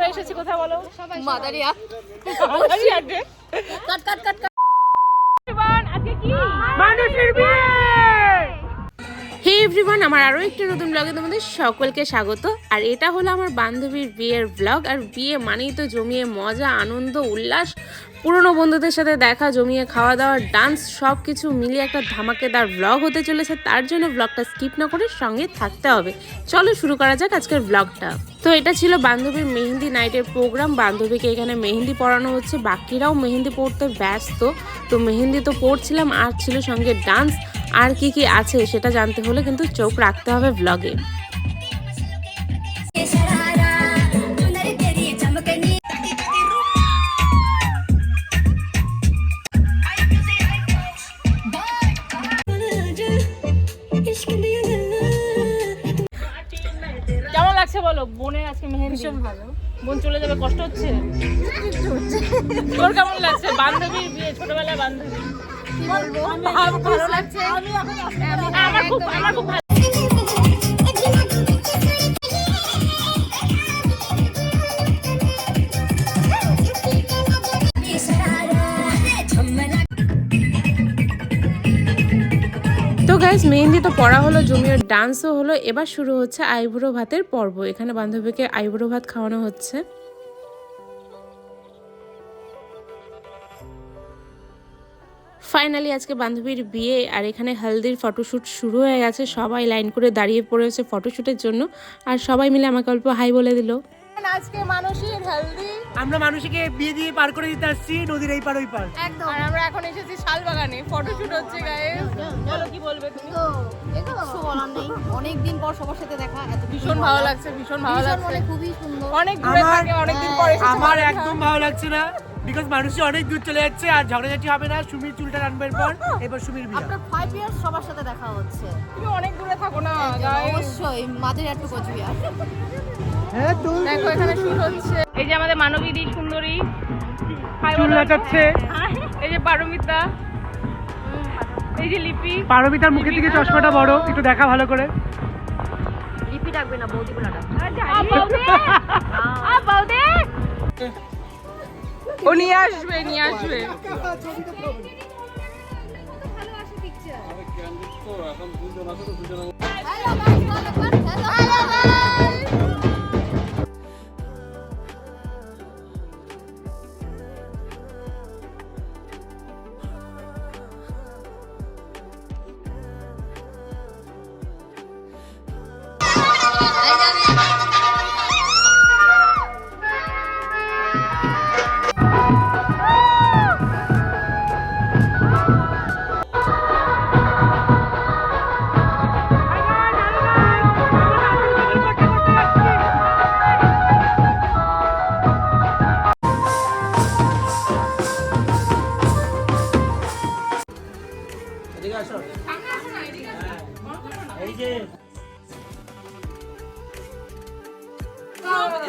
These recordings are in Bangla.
আমরা এসেছি কোথায় বলো? মাদারিয়া। কাট কাট কাট এবার আজকে কি? হে এভরিওয়ান আমার আরও একটি নতুন ব্লগে তোমাদের সকলকে স্বাগত। আর এটা হলো আমার বান্ধবীর বিয়ের ব্লগ আর বিয়ে মানেই তো জমিয়ে মজা, আনন্দ, উল্লাস, পুরনো বন্ধুদের সাথে দেখা, জমিয়ে খাওয়া দাওয়া ডান্স সব কিছু মিলিয়ে একটা ধামাকেদার ব্লগ হতে চলেছে। তার জন্য ব্লগটা স্কিপ না করে সঙ্গে থাকতে হবে। চলো শুরু করা যাক আজকের ব্লগটা তো এটা ছিল বান্ধবীর মেহেন্দি নাইটের প্রোগ্রাম বান্ধবীকে এখানে মেহেন্দি পড়ানো হচ্ছে। বাকিরাও মেহেন্দি পড়তে ব্যস্ত। তো মেহেন্দি তো পড়ছিলাম, আর ছিল সঙ্গে ডান্স আর কি কি আছে সেটা জানতে হলে কিন্তু চোখ রাখতে হবে ব্লগে কেমন বলো? ভালো। বোন চলে যাবে কষ্ট হচ্ছে? তোর কেমন লাগছে? বান্ধবীর বিয়ে ছোটবেলায় বান্ধবী। বলব ভালো লাগছে আমার খুব আমার খুব তো গাইজ মেহেন্দি তো পড়া হলো জমিয়ে ডান্সও হলো। এবার শুরু হচ্ছে আইবুড়ো ভাতের পর্ব। এখানে বান্ধবীকে আইবুড়ো ভাত খাওয়ানো হচ্ছে। ফাইনালি আজকে বান্ধবীর বিয়ে আর এখানে হলদির ফটোশ্যুট শুরু হয়ে গেছে। সবাই লাইন করে দাঁড়িয়ে পড়েছে ফটোশ্যুটের জন্য। আর সবাই মিলে আমাকে অল্প হাই বলে দিল। আজকে মানসিক হেলদি। আমরা মানুষকে বিয়ে দিয়ে পার করে দিতে আসছি নদীর এই পার ওই পার। একদম। আর আমরা এখন এসেছি শালবাগানে। ফটোশুট হচ্ছে গায়ে বলো কি বলবে তুমি? তো কিছু বলার নেই। অনেকদিন পর সবার সাথে দেখা এত ভীষণ ভালো লাগছে ভীষণ ভালো ভীষণ লাগছে। মানে খুবই সুন্দর। অনেক দূরে থাকে অনেকদিন পরে এসেছে আমার একদম ভালো লাগছে না। বিকজ মানুষই অনেক দূর চলে যাচ্ছে আর ঝগড়াঝাটি হবে না। সুমির চুলটা টানবে এরপর। এবার সুমির বিয়ে। আপনার ফাইভ ইয়ার্স সবার সাথে দেখা হচ্ছে। তুমি অনেক দূরে থাকো না অবশ্যই মাদারিয়া টু কোচবিহার হ্যাঁ তো দেখো এখানে শুট হচ্ছে। এই যে আমাদের মানবী দি সুন্দরী চুল। নাচাচ্ছে। এই যে পারমিতা। এই যে লিপি। পারমিতার মুখের দিকে চশমাটা বড় একটু দেখা ভালো করে। লিপি ডাকবে না বৌদি বলে ডাকবে ও নিয়ে আসবে নিয়ে আসবে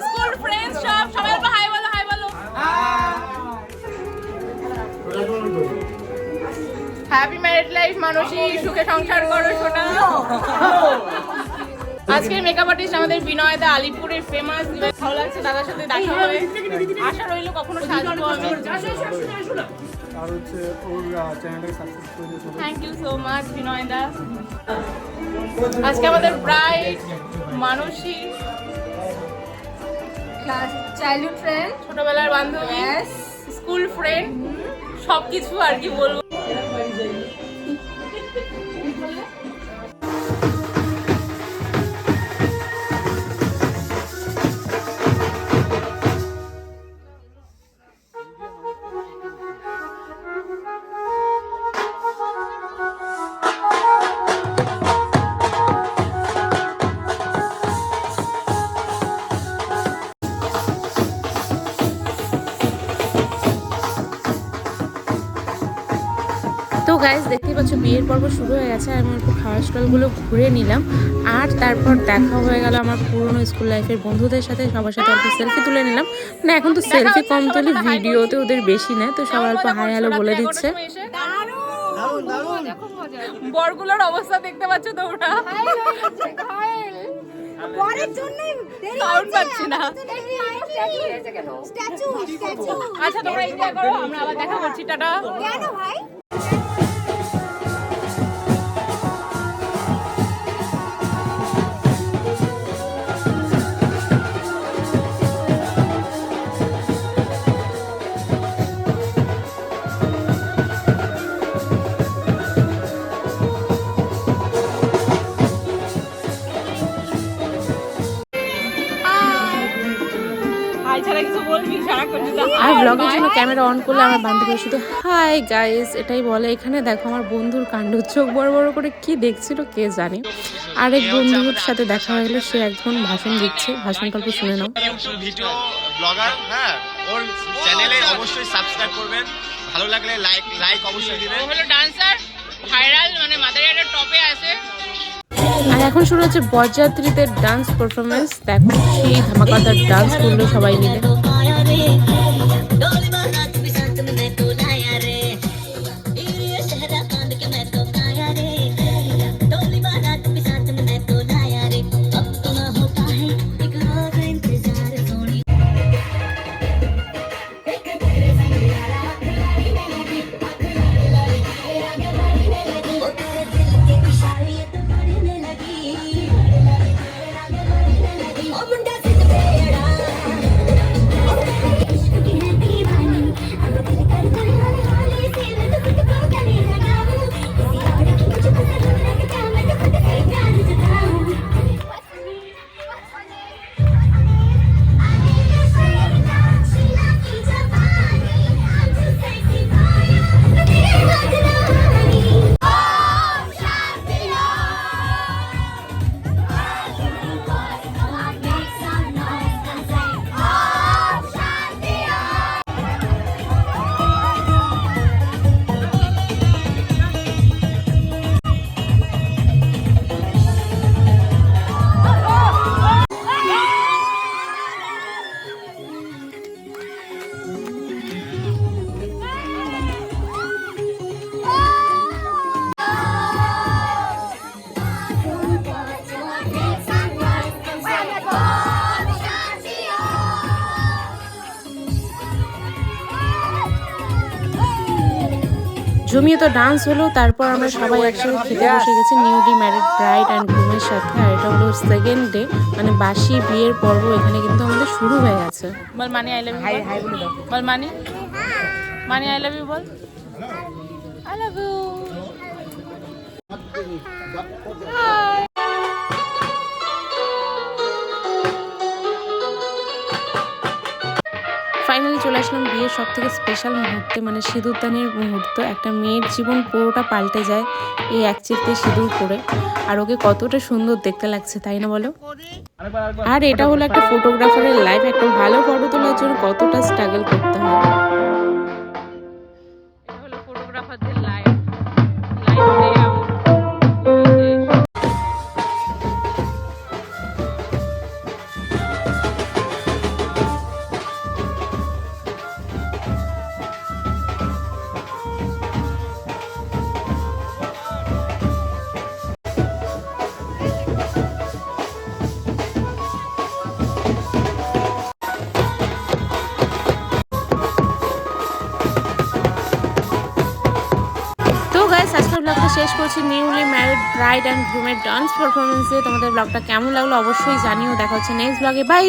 স্কুল ফ্রেন্ডস সব সবাই বলো হাই বলো হাই বলো। হ্যাপি ম্যারিড লাইফ মানুষই সুখে সংসার করো সোনা। আজকের মেকআপ আর্টিস্ট আমাদের বিনয় দা আলিপুরের ফেমাস ভালো লাগছে দাদার সাথে দেখা হয়ে। আশা রইল কখনো সাজবো আমি। আর হচ্ছে ওর চ্যানেলটাকে সাবস্ক্রাইব করে দিয়ে thank you so much Binoy da আজকে আমাদের ব্রাইড মানসী। চাইল্ডহুড ফ্রেন্ড ছোটবেলার বান্ধবী। স্কুল ফ্রেন্ড সবকিছু আর কি বলব। গাইজ দেখতেই পাচ্ছ বিয়ের পর্ব শুরু হয়ে গেছে। আমি একটু খাওয়ার স্টলগুলো ঘুরে নিলাম। আর তারপর দেখা হয়ে গেল আমার পুরনো স্কুল লাইফের বন্ধুদের সাথে। সবার সাথে অল্প সেলফি তুলে নিলাম। না এখন তো সেলফি কম তুলি ভিডিওতে ওদের বেশি নেয় তো সবাই অল্প হাই হ্যালো বলে দিচ্ছে। বরগুলোর অবস্থা দেখতে পাচ্ছ তোমরা? আচ্ছা তোমরা করো আমরা আবার দেখা করছি টাটা। কেন ভাই? ক্যামেরা অন করলে আমার বান্ধবী শুধু হাই গাইস এটাই বলে। এখানে দেখো আমার বন্ধুর কাণ্ড চোখ বড় বড় করে কি দেখছিল কে জানে। আরেক বন্ধুর সাথে দেখা হয়ে গেলো সে একজন ভাষণ দিচ্ছে। ভাষণ গল্প শুনে নাও। ভিডিও ব্লগার হ্যাঁ ওর চ্যানেলে অবশ্যই সাবস্ক্রাইব করবেন। ভালো লাগলে লাইক লাইক অবশ্যই দিবেন। হলো ডান্সার ভাইরাল মানে মাদারিয়ারের টপে আছে। আর এখন শুরু হচ্ছে বরযাত্রীদের ডান্স পারফরমেন্স দেখো সেই ধামাকাদার ডান্স করল সবাই মিলে। জমিয়ে তো ডান্স হলো তারপর আমরা সবাই একসাথে খেতে বসে গেছি নিউলি ম্যারিড ব্রাইড অ্যান্ড গ্রুমের সাথে আর এটা হলো সেকেন্ড ডে মানে বাসি বিয়ের পর্ব এখানে কিন্তু আমাদের শুরু হয়ে গেছে। বল Moni I love you hi hi ball Moni. Moni I love you ball. I love you finally চলে আসলাম বিয়ের সব থেকে স্পেশাল মুহূর্তে মানে সিঁদুরদানের মুহূর্ত। একটা মেয়ের জীবন পুরোটা পাল্টে যায় এই এক চিত্তে সিঁদুর করে আর ওকে কতটা সুন্দর দেখতে লাগছে, তাই না বলো? আর এটা হলো একটা ফটোগ্রাফারের লাইফ একটা ভালো ফটো তোলার জন্য কতটা স্ট্রাগল করতে হয়। শেষ করছি নিউলি ম্যারিড ব্রাইড অ্যান্ড গ্রুমের ডান্স পারফরমেন্সে তোমাদের ব্লগটা কেমন লাগল অবশ্যই জানিও। দেখা হচ্ছে নেক্সট ব্লগে। বাই!